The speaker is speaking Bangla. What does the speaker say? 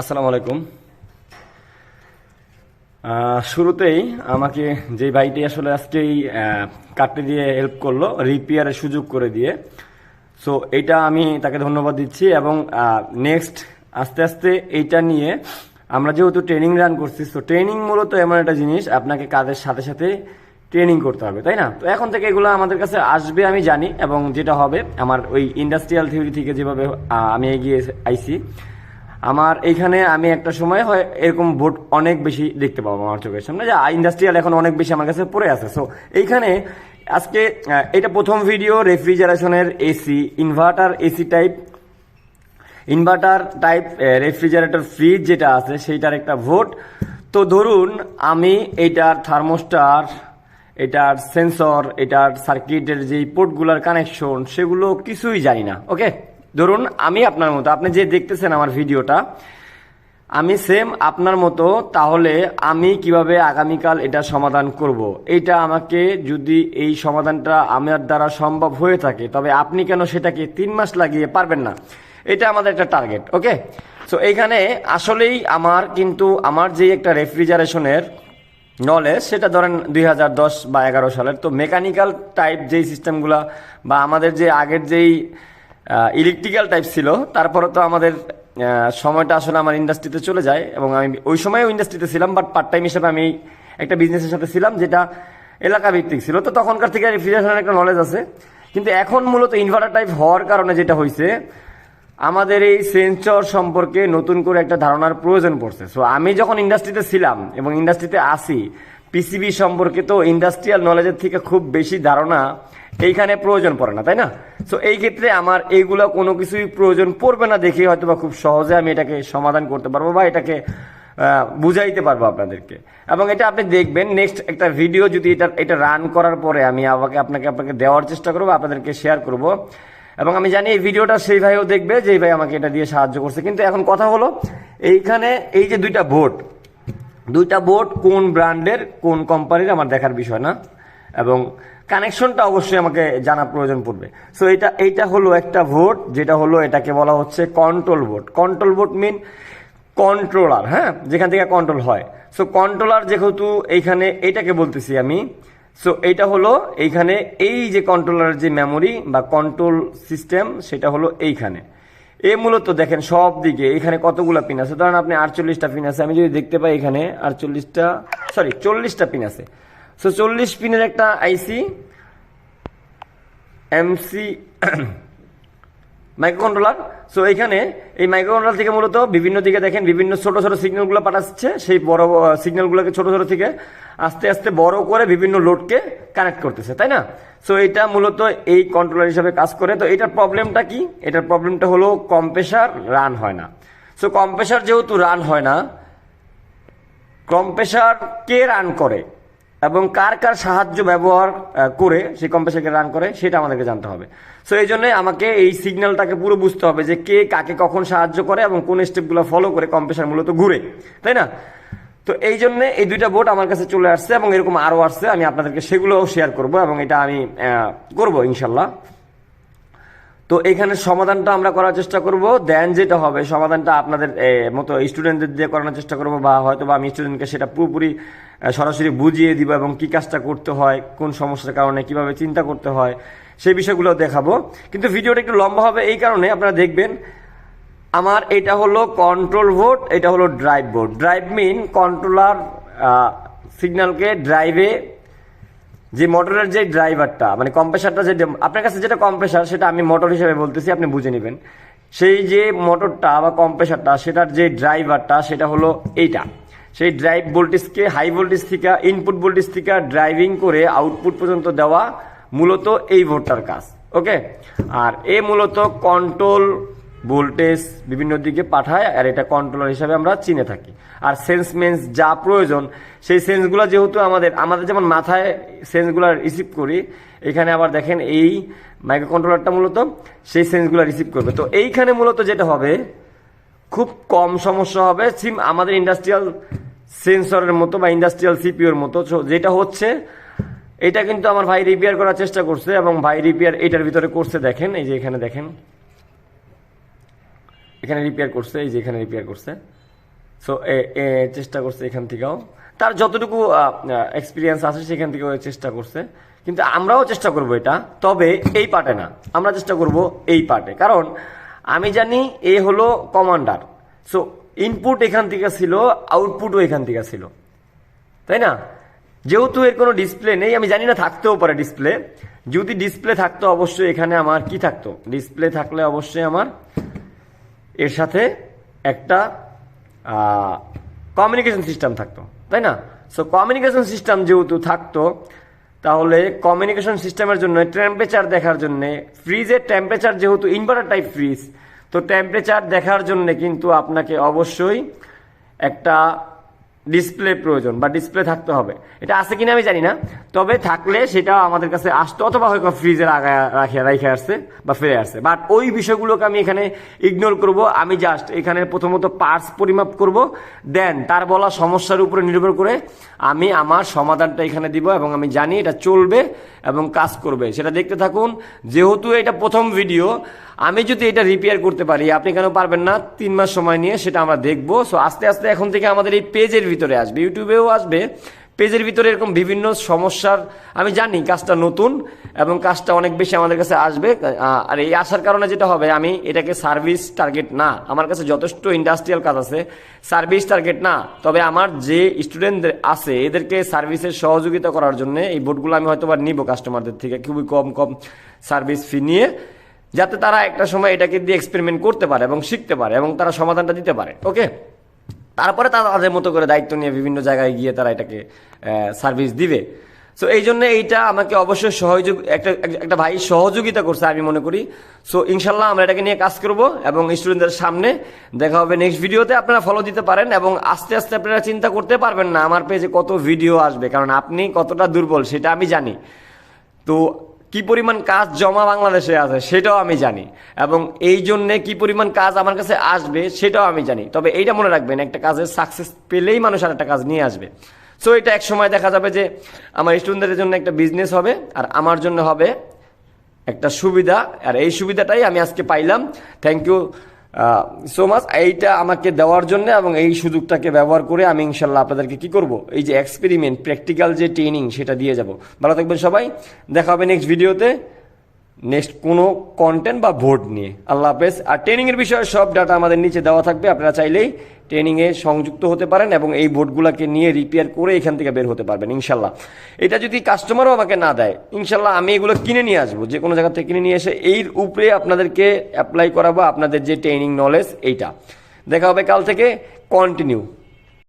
আসসালামু আলাইকুম। শুরুতেই আমাকে যে ভাইটি আসলে আজকেই কাটতে দিয়ে হেল্প করল রিপেয়ারের সুযোগ করে দিয়ে। সো এটা আমি তাকে ধন্যবাদ দিচ্ছি এবং নেক্সট আস্তে আস্তে এইটা নিয়ে আমরা যেহেতু ট্রেনিং রান করছি তো ট্রেনিং মূলত এমন একটা জিনিস, আপনাকে কাজের সাথে সাথে ট্রেনিং করতে হবে, তাই না? তো এখন থেকে এগুলো আমাদের কাছে আসবে, আমি জানি, এবং যেটা হবে, আমার ওই ইন্ডাস্ট্রিয়াল থিওরি থেকে যেভাবে আমি এগিয়ে আইছি আমার এইখানে আমি একটা সময় হয় এরকম ভোট অনেক বেশি দেখতে পাবো আমার চোখের সামনে। যে ইন্ডাস্ট্রিয়াল এখন অনেক বেশি আমার কাছে পড়ে আছে। সো এইখানে আজকে এটা প্রথম video রেফ্রিজারেশনের AC inverter AC type inverter type refrigerator fridge যেটা আছে, সেইটার একটা ভোট তো ধরুন, আমি এইটার থার্মোস্টার এটার সেন্সর এটার সার্কিটের যেই পোর্টগুলোর কানেকশন সেগুলো কিছুই জানি না ওকে ধরুন আমি আপনার মতো, আপনি যে দেখতেছেন আমার ভিডিওটা, আমি সেম আপনার মতো, তাহলে আমি কীভাবে আগামীকাল এটা সমাধান করব। এটা আমাকে যদি এই সমাধানটা আমার দ্বারা সম্ভব হয়ে থাকে, তবে আপনি কেন সেটাকে তিন মাস লাগিয়ে পারবেন না এটা আমাদের একটা টার্গেট ওকে সো এইখানে আসলেই আমার কিন্তু, আমার যে একটা রেফ্রিজারেশনের নলেজ সেটা ধরেন দুই হাজার দশ বা এগারো সালের, তো মেকানিক্যাল টাইপ যেই সিস্টেমগুলা বা আমাদের যে আগের যেই ইলেকট্রিক্যাল টাইপ ছিল। তারপরে তো আমাদের সময়টা আসলে আমার ইন্ডাস্ট্রিতে চলে যায় এবং আমি ওই সময়ও ইন্ডাস্ট্রিতে ছিলাম বাট পার্ট টাইম হিসেবে আমি একটা বিজনেসের সাথে ছিলাম যেটা এলাকা ভিত্তিক ছিল। তো তখনকার থেকে রেফ্রিজারেশনের একটা নলেজ আছে। কিন্তু এখন মূলত ইনভার্টার টাইপ হওয়ার কারণে যেটা হয়েছে আমাদের এই সেন্সর সম্পর্কে নতুন করে একটা ধারণার প্রয়োজন পড়ছে। সো আমি যখন ইন্ডাস্ট্রিতে ছিলাম এবং ইন্ডাস্ট্রিতে আসি পিসিবি সম্পর্কে তো ইন্ডাস্ট্রিয়াল নলেজের থেকে খুব বেশি ধারণা এইখানে প্রয়োজন পড়ে না, তাই না? সো এই ক্ষেত্রে আমার এইগুলো কোনো কিছুই প্রয়োজন পড়বে না দেখে হয়তো বা খুব সহজে আমি এটাকে সমাধান করতে পারব বা এটাকে বুঝাইতে পারব আপনাদেরকে। এবং এটা আপনি দেখবেন নেক্সট একটা ভিডিও যদি এটা এটা রান করার পরে আমি আমাকে, আপনাকে আপনাকে দেওয়ার চেষ্টা করব, আপনাদেরকে শেয়ার করব। এবং আমি জানি এই ভিডিওটা সেই ভাইও দেখবে, যেই ভাই আমাকে এটা দিয়ে সাহায্য করছে। কিন্তু এখন কথা হলো, এইখানে এই যে দুইটা বোর্ড দুইটা বোর্ড কোন ব্র্যান্ডের কোন কোম্পানির আমার দেখার বিষয় না। এবং কানেকশনটা অবশ্যই আমাকে জানা প্রয়োজন পড়বে। সো এটা এইটা হলো একটা ভোট, যেটা হলো এটাকে বলা হচ্ছে control vote control vote mean controller হ্যাঁ? যেখান থেকে কন্ট্রোল হয়। সো কন্ট্রোলার যেহেতু এইখানে, এটাকে বলতেছি আমি। সো এইটা হলো এইখানে এই যে কন্ট্রোলারের যে মেমোরি বা কন্ট্রোল সিস্টেম সেটা হলো এইখানে। এ মূলত দেখেন সব দিকে, এখানে কতগুলো পিন আছে? ধরেন আপনি আটচল্লিশটা পিন আছে। আমি যদি দেখতে পাই এখানে আটচল্লিশটা সরি চল্লিশটা পিন আছে। সো চল্লিশ পিনের একটা IC MC micro controller so এখানে এই মাইক্রো কন্ট্রোলার থেকে মূলত বিভিন্ন দিকে দেখেন, বিভিন্ন ছোট ছোট সিগন্যালগুলো পাঠাচ্ছে, সেই বড় সিগন্যালগুলোকে ছোট ছোট থেকে আস্তে আস্তে বড় করে বিভিন্ন লোডকে কানেক্ট করতেছে, তাই না? সো এটা মূলত এই কন্ট্রোলার হিসাবে কাজ করে। তো, এটার প্রবলেমটা কি? এটার প্রবলেমটা হলো কম্প্রেসার রান হয় না। সো কম্প্রেসার যেহেতু রান হয় না কম্প্রেসার কে রান করে? এবং কার কার সাহায্য ব্যবহার করে সেই কম্পেশনকে রান করে, সেটা আমাদেরকে জানতে হবে। সো এই জন্যে আমাকে এই সিগন্যালটাকে পুরো বুঝতে হবে যে কে কাকে কখন সাহায্য করে এবং কোন স্টেপগুলো ফলো করে কম্পেশন মূলত ঘুরে। তাই না? তো এই জন্য এই দুইটা বোর্ড আমার কাছে চলে আসছে এবং এরকম আরও আসছে, আমি আপনাদেরকে সেগুলোও শেয়ার করব এবং এটা আমি করব ইনশাল্লাহ তো এখানে সমাধানটা আমরা করার চেষ্টা করব। দেন যেটা হবে, সমাধানটা আপনাদের মতো স্টুডেন্টদের দিয়ে করানোর চেষ্টা করব বা হয়তো বা আমি স্টুডেন্টকে সেটা পুরোপুরি সরাসরি বুঝিয়ে দিব এবং কি কাজটা করতে হয়, কোন সমস্যার কারণে কীভাবে চিন্তা করতে হয়, সেই বিষয়গুলো দেখাবো। কিন্তু ভিডিওটা একটু লম্বা হবে এই কারণে আপনারা দেখবেন, আমার এটা হলো কন্ট্রোল বোর্ড এটা হলো drive board drive mean controller সিগন্যালকে ড্রাইভে যে মোটরের যে ড্রাইভারটা মানে কম্প্রেসারটা যে আপনার কাছে যেটা কম্প্রেসার, সেটা আমি মোটর হিসেবে বলতেছি, আপনি বুঝে নেবেন। সেই যে মোটরটা বা কম্প্রেসারটা, সেটার যে ড্রাইভারটা, সেটা হলো এইটা। সেই ড্রাইভ ভোল্টেজকে, হাই ভোল্টেজ থেকে, ইনপুট ভোল্টেজ থেকে ড্রাইভিং করে আউটপুট পর্যন্ত দেওয়া মূলত এই ভোটটার কাজ, ওকে? আর এ মূলত কন্ট্রোল ভোল্টেজ বিভিন্ন দিকে পাঠায় আর এটা কন্ট্রোলার হিসাবে আমরা চিনে থাকি। আর সেন্স মেন্স যা প্রয়োজন, সেই সেন্সগুলো যেহেতু আমাদের আমাদের যেমন মাথায় সেন্সগুলো রিসিভ করি, এখানে আবার দেখেন এই মাইক্রো কন্ট্রোলারটা মূলত সেই সেন্সগুলো রিসিভ করবে। তো এইখানে মূলত যেটা হবে, খুব কম সমস্যা হবে সিম আমাদের ইন্ডাস্ট্রিয়াল সেন্সরের মতো বা ইন্ডাস্ট্রিয়াল সিপিওর মতো যেটা হচ্ছে, এটা কিন্তু আমার ভাই রিপেয়ার করার চেষ্টা করছে এবং ভাই রিপেয়ার এটার ভিতরে করছে, দেখেন, এই যে এখানে দেখেন। এখানে রিপেয়ার করছে, এই যে এখানে রিপেয়ার করছে। সো চেষ্টা করছে এখান থেকেও। তার যতটুকু এক্সপিরিয়েন্স আছে, সেখান থেকে ও চেষ্টা করছে। কিন্তু আমরাও চেষ্টা করব এটা, তবে এই পার্টে না। আমরা চেষ্টা করব এই পার্টে কারণ আমি জানি এ হলো কমান্ডার সো ইনপুট এখান থেকে ছিল আউটপুটও এখান থেকে ছিল। তাই না? যেহেতু এর কোনো ডিসপ্লে নেই, আমি জানি না থাকতেও পারে ডিসপ্লে যদি ডিসপ্লে থাকতো, অবশ্যই এখানে আমার কি থাকতো? ডিসপ্লে থাকলে অবশ্যই আমার এর সাথে একটা কমিউনিকেশন সিস্টেম থাকতো, তাই না? সো কমিউনিকেশন সিস্টেম যেহেতু থাকতো, তাহলে কমিউনিকেশন সিস্টেমের জন্য টেম্পারেচার দেখার জন্য ফ্রিজের টেম্পারেচার যেহেতু ইনভার্টার টাইপ ফ্রিজ তো টেম্পারেচার দেখার জন্য কিন্তু আপনাকে অবশ্যই একটা ডিসপ্লে প্রয়োজন বা ডিসপ্লে থাকতে হবে। এটা আছে কিনা আমি জানি না, তবে থাকলে সেটা আমাদের কাছে আসতো অথবা হয়তো ফ্রিজের আগা রাখে রাখে আসছে বা ফিরে আসছে। বাট ওই বিষয়গুলোকে আমি এখানে ইগনোর করব। আমি জাস্ট এখানে প্রথমত পার্টস পরিমাপ করব দেন তার বলা সমস্যার উপরে নির্ভর করে আমি আমার সমাধানটা এখানে দিব এবং আমি জানি এটা চলবে এবং কাজ করবে। সেটা দেখতে থাকুন। যেহেতু এটা প্রথম ভিডিও আমি যদি এটা রিপেয়ার করতে পারি, আপনি কেন পারবেন না? তিন মাস সময় নিয়ে সেটা আমরা দেখব। সো আস্তে আস্তে এখন থেকে আমাদের এই পেজের ভিতরে আসবে। ইউটিউবেও আসবে। পেজের ভিতরে এরকম বিভিন্ন সমস্যার, আমি জানি কাজটা নতুন এবং কাজটা অনেক বেশি আমাদের কাছে আসবে। আর এই আসার কারণে যেটা হবে, আমি এটাকে সার্ভিস টার্গেট না, আমার কাছে যথেষ্ট ইন্ডাস্ট্রিয়াল কাজ আছে সার্ভিস টার্গেট না। তবে আমার যে স্টুডেন্টদের আছে, এদেরকে সার্ভিসের সহযোগিতা করার জন্য এই বোর্ডগুলো আমি হয়তো বা নিব কাস্টমারদের থেকে, খুবই কম কম সার্ভিস ফি নিয়ে। যাতে তারা একটা সময় এটাকে দিয়ে এক্সপেরিমেন্ট করতে পারে এবং শিখতে পারে এবং তারা সমাধানটা দিতে পারে ওকে তারপরে তারা তাদের মতো করে দায়িত্ব নিয়ে বিভিন্ন জায়গায় গিয়ে তারা এটাকে সার্ভিস দিবে। সো এই জন্য এইটা আমাকে অবশ্যই সহযোগ একটা একটা ভাই সহযোগিতা করছে আমি মনে করি। সো ইনশাল্লাহ আমরা এটাকে নিয়ে কাজ করব এবং স্টুডেন্টদের সামনে দেখা হবে নেক্সট ভিডিওতে আপনারা ফলো দিতে পারেন এবং আস্তে আস্তে আপনারা চিন্তা করতে পারবেন না আমার পেজে কত ভিডিও আসবে, কারণ আপনি কতটা দুর্বল সেটা আমি জানি। তো কি পরিমাণ কাজ জমা বাংলাদেশে আছে সেটাও আমি জানি। এবং এই জন্যে কি পরিমাণ কাজ আমার কাছে আসবে সেটাও আমি জানি। তবে এইটা মনে রাখবেন, একটা কাজের সাকসেস পেলেই মানুষ আর একটা কাজ নিয়ে আসবে। সো এটা এক সময় দেখা যাবে যে আমার স্টুডেন্টদের জন্য একটা বিজনেস হবে আর আমার জন্য হবে একটা সুবিধা। আর এই সুবিধাটাই আমি আজকে পাইলাম। থ্যাংক ইউ সো মাচ এইটা আমাকে দেওয়ার জন্য এবং এই সুযোগটাকে ব্যবহার করে আমি ইনশাল্লাহ আপনাদেরকে কি করব? এই যে এক্সপেরিমেন্ট প্র্যাকটিক্যাল যে ট্রেনিং সেটা দিয়ে যাব। ভালো থাকবেন সবাই, দেখা হবে নেক্সট ভিডিওতে নেক্সট কোনো কন্টেন্ট বা ভোট নিয়ে। আল্লাহ হাফেজ। আর ট্রেনিংয়ের বিষয়ে সব ডাটা আমাদের নিচে দেওয়া থাকবে। আপনারা চাইলেই ট্রেনিংয়ে সংযুক্ত হতে পারেন এবং এই বোর্ডগুলোকে নিয়ে রিপেয়ার করে এখান থেকে বের হতে পারবেন ইনশাল্লাহ এটা যদি কাস্টমারও আমাকে না দেয় ইনশাল্লাহ আমি এগুলো কিনে নিয়ে আসব। যে কোনো জায়গা থেকে কিনে নিয়ে এসে এর উপরে আপনাদেরকে অ্যাপ্লাই করাবো আপনাদের যে ট্রেনিং নলেজ এইটা। দেখা হবে কাল থেকে কন্টিনিউ